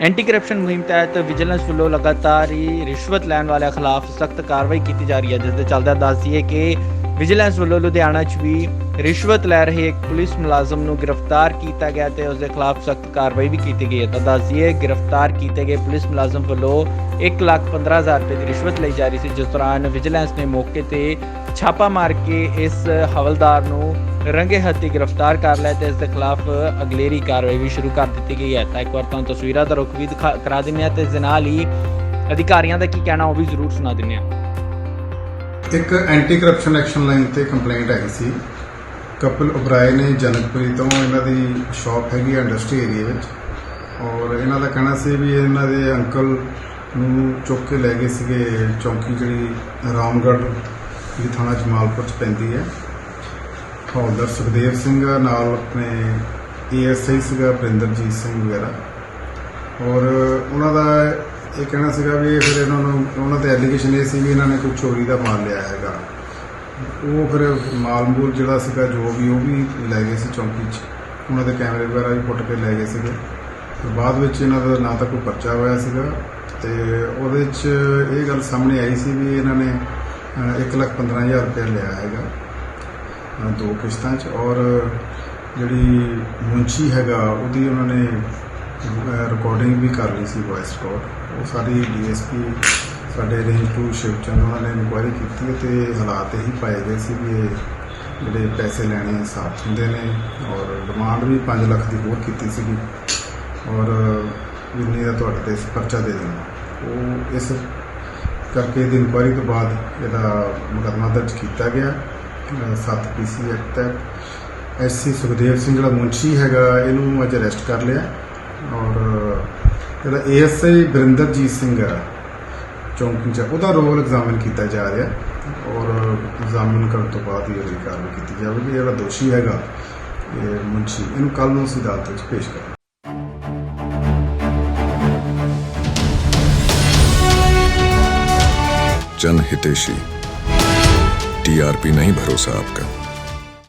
Anti corruption ਮੁਹਿੰਮ ਤਹਿਤ vigilance ਵੱਲੋਂ ਲਗਾਤਾਰ ਹੀ ਰਿਸ਼ਵਤ ਲੈਣ ਵਾਲਿਆਂ ਖਿਲਾਫ ਸਖਤ ਕਾਰਵਾਈ ਕੀਤੀ ਜਾ ਰਹੀ ਹੈ ਜਿਸ ਦੇ ਚੱਲਦਿਆਂ ਦੱਸ ਦਈਏ ਕਿ ਵਿਜੀਲੈਂਸ ਵੱਲੋਂ ਲੁਧਿਆਣਾ 'ਚ ਵੀ ਰਿਸ਼ਵਤ ਲੈ ਰਹੇ ਇੱਕ ਪੁਲਿਸ ਮੁਲਾਜ਼ਮ ਨੂੰ ਗ੍ਰਿਫਤਾਰ ਕੀਤਾ ਗਿਆ ਤੇ ਉਸ ਦੇ ਖਿਲਾਫ ਸਖਤ ਕਾਰਵਾਈ ਵੀ ਕੀਤੀ ਗਈ ਹੈ। ਤਾਂ ਦੱਸ ਦਈਏ ਗ੍ਰਿਫਤਾਰ ਕੀਤੇ ਗਏ ਪੁਲਿਸ ਮੁਲਾਜ਼ਮ ਵੱਲੋਂ 1,15,000 ਰੁਪਏ ਦੀ ਰਿਸ਼ਵਤ ਲਈ ਜਾ ਰਹੀ ਸੀ ਜਿਸ ਦੌਰਾਨ ਵਿਜੀਲੈਂਸ ਨੇ ਮੌਕੇ ਤੇ ਛਾਪਾ ਮਾਰ ਕੇ ਇਸ ਹਵਲਦਾਰ ਨੂੰ ਰੰਗੇ ਹੱਥੀ ਗ੍ਰਿਫਤਾਰ ਕਰ ਲਿਆ ਤੇ ਇਸ ਦੇ ਖਿਲਾਫ ਅਗਲੇਰੀ ਕਾਰਵਾਈ ਵੀ ਸ਼ੁਰੂ ਕਰ ਦਿੱਤੀ ਗਈ ਹੈ। ਤਾਂ ਇੱਕ ਵਾਰ ਤੁਹਾਨੂੰ ਤਸਵੀਰਾਂ ਦਾ ਰੁਖ ਵੀ ਦਿਖਾ ਕਰਾ ਦਿੰਦੇ ਹਾਂ ਤੇ ਇਸ ਦੇ ਨਾਲ ਹੀ ਅਧਿਕਾਰੀਆਂ ਦਾ ਕੀ ਕਹਿਣਾ ਉਹ ਵੀ ਜ਼ਰੂਰ ਸੁਣਾ ਦਿੰਦੇ ਹਾਂ। ਇੱਕ ਐਂਟੀ ਕਰਪਸ਼ਨ ਐਕਸ਼ਨ ਲਾਈਨ ਤੇ ਕੰਪਲੇਂਟ ਆਈ ਸੀ। ਕਪਿਲ ਉਬਰਾਏ ਨੇ ਜਨਕਪੁਰੀ ਤੋਂ ਇਹਨਾਂ ਦੀ ਸ਼ਾਪ ਹੈਗੀ ਆ ਇੰਡਸਟਰੀ ਏਰੀਆ ਵਿੱਚ ਔਰ ਇਹਨਾਂ ਦਾ ਕਹਿਣਾ ਸੀ ਵੀ ਇਹਨਾਂ ਦੇ ਅੰਕਲ ਨੂੰ ਚੁੱਕ ਕੇ ਲੈ ਗਏ ਸੀਗੇ ਚੌਂਕੀ ਜਿਹੜੀ ਰਾਮਗੜ੍ਹ ਦੀ ਥਾਣਾ ਜਮਾਲਪੁਰ ਚ ਪੈਂਦੀ ਹੈ। ਹੌਲਦਾਰ ਸੁਖਦੇਵ ਸਿੰਘ ਨਾਲ ਆਪਣੇ ਏਐਸਆਈ ਸੀਗਾ ਬਰਿੰਦਰਜੀਤ ਸਿੰਘ ਵਗੈਰਾ। ਔਰ ਉਹਨਾਂ ਦਾ ਇਹ ਕਹਿਣਾ ਸੀਗਾ ਵੀ ਇਹ ਫਿਰ ਇਹਨਾਂ ਨੂੰ ਉਹਨਾਂ ਤੇ ਐਲੀਗੇਸ਼ਨ ਇਹ ਸੀ ਵੀ ਇਹਨਾਂ ਨੇ ਕੋਈ ਚੋਰੀ ਦਾ ਮਾਲ ਲਿਆ ਹੈਗਾ। ਉਹ ਫਿਰ ਮਾਲ ਮੂਲ ਜਿਹੜਾ ਸੀਗਾ ਜੋ ਵੀ ਉਹ ਵੀ ਲੈ ਗਏ ਸੀ ਚੌਂਕੀ 'ਚ। ਉਹਨਾਂ ਦੇ ਕੈਮਰੇ ਵਗੈਰਾ ਵੀ ਪੁੱਟ ਕੇ ਲੈ ਗਏ ਸੀਗੇ। ਤੇ ਬਾਅਦ ਵਿੱਚ ਇਹਨਾਂ ਦਾ ਨਾ ਤਾਂ ਕੋਈ ਪਰਚਾ ਹੋਇਆ ਸੀਗਾ। ਤੇ ਉਹਦੇ 'ਚ ਇਹ ਗੱਲ ਸਾਹਮਣੇ ਆਈ ਸੀ ਵੀ ਇਹਨਾਂ ਨੇ ਅਹ, ਇੱਕ ਲੱਖ ਪੰਦਰਾਂ ਹਜ਼ਾਰ ਰੁਪਏ ਲਿਆ ਹੈਗਾ। ਦੋ ਕਿਸ਼ਤਾਂ 'ਚ ਔਰ ਜਿਹੜੀ ਮੁੰਚੀ ਹੈਗਾ, ਉਹਦੀ ਉਹਨਾਂ ਨੇ ਰਿਕਾਰਡਿੰਗ ਵੀ ਕਰ ਲਈ ਸੀ ਵੌਇਸ ਰਿਕਾਰਡ ਉਹ ਸਾਰੀ ਡੀਐਸਪੀ ਸਾਡੇ ਰੇਂਜ 2 ਸ਼ਿਵਚੰਦ ਉਹਨਾਂ ਨੇ ਇਨਕੁਆਇਰੀ ਕੀਤੀ ਹੈ ਤੇ ਹਾਲਾਤ ਇਹੀ ਪਾਏ ਗਏ ਸੀ ਵੀ ਇਹ ਜਿਹੜੇ ਪੈਸੇ ਲੈਣੇ ਸਾਫ਼ ਹੁੰਦੇ ਨੇ ਔਰ ਡਿਮਾਂਡ ਵੀ 5 ਲੱਖ ਦੀ ਹੋਰ ਕੀਤੀ ਸੀਗੀ। ਔਰ ਜਿੰਨੀ ਦਾ ਤੁਹਾਡੇ ਤੇ ਪਰਚਾ ਦੇ ਦੇਣਾ। ਉਹ ਇਸ ਕਰਕੇ ਦੀ ਇਨਕੁਆਇਰੀ ਤੋਂ ਬਾਅਦ ਇਹਦਾ ਮੁਕੱਦਮਾ ਦਰਜ ਕੀਤਾ ਗਿਆ। 7 ਪੀਸੀ ਐਕਟ ਤਹਿਤ ਐਸਸੀ ਸੁਖਦੇਵ ਸਿੰਘ ਜਿਹੜਾ ਮੁੰਸ਼ੀ ਹੈਗਾ, ਇਹਨੂੰ ਅੱਜ ਅਰੈਸਟ ਕਰ ਲਿਆ। ਔਰ ਜਿਹੜਾ ਏਐਸਆਈ ਬਰਿੰਦਰਜੀਤ ਸਿੰਘ ਆ, ਚੌਂਕ ਚ। ਉਹਦਾ ਰੋਲ ਐਗਜ਼ਾਮਿਨ ਕੀਤਾ ਜਾ ਰਿਹਾ। ਔਰ ਐਗਜ਼ਾਮਿਨ ਕਰਨ ਤੋਂ ਬਾਅਦ ਹੀ ਅਗਲੀ ਕਾਰਵਾਈ ਕੀਤੀ ਜਾਵੇਗੀ। ਜਿਹੜਾ ਦੋਸ਼ੀ ਹੈਗਾ ਇਹ ਮੁੰਸ਼ੀ ਇਹਨੂੰ ਕੱਲ ਨੂੰ ਅਸੀਂ ਅਦਾਲਤ ਵਿੱਚ ਪੇਸ਼ ਕਰਾਂਗੇ। ਜਨ टीआरपी नहीं भरोसा आपका